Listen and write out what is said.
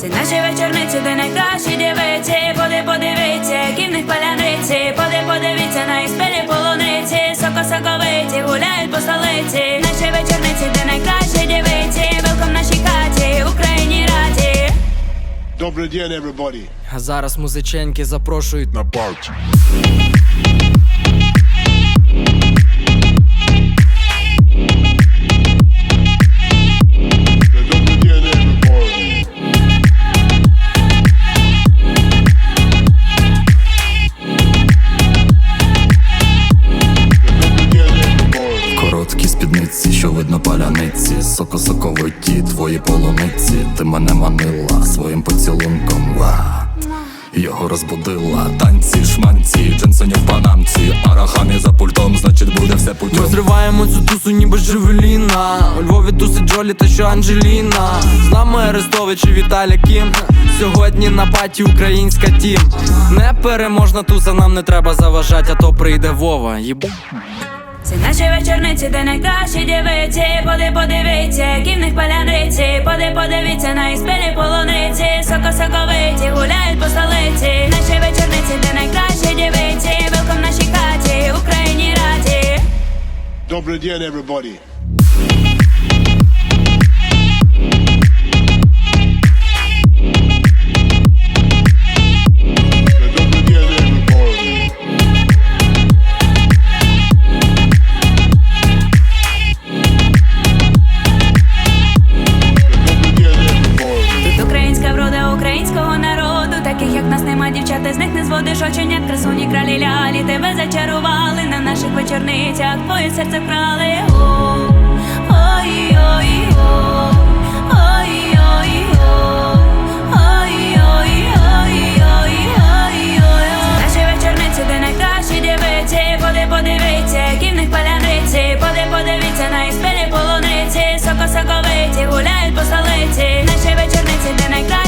Це наші вечорниці, де найкращі дівиці. Поди подивіться, які в них паляниці. Поди подивіться на їх спілі полуниці. Соко соковиті гуляють по столиці. Наші вечорниці, де найкращі дівиці. Велком нашій хаті, Україні раді. Добрий день, everybody. А зараз музиченьки запрошують На парті. Видно паляниці, соко-соковиті твої полуниці, ти мене манила своїм поцілунком. Ва. Його розбудила танці, шманці, джинсоні в панамці, арахамі за пультом, значить буде все путем. Ми зриваємо цю тусу, ніби Джевеліна У Львові тусить Джолі та що Анджеліна З нами Арестович і Віталя Кім Сьогодні на паті українська тім Непереможна туса, нам не треба заважати, а то прийде Вова. Єб... Це наші вечорниці, де найкращі дівиці. Поди подивіться, які в них паляниці. Поди подивіться на іспелі полуниці. Сокосоковиті гуляють по столиці. Наші вечорниці, де найкращі дівиці. Велком нашій хаті, Україні раді. Добрий день, everybody. ти з них не зводиш оченят, красуні кралі лялі тебе зачарували на наших вечорницях, твоє серце вкрали. Ой-ой-ой, ой, ой наші вечорниці, де найкращі дивиці, поди подивіться, які паляниці, поди подивіться, на іспилі полуниці, соко соковиті гуляють по столиці, наші вечорниці, де найкращі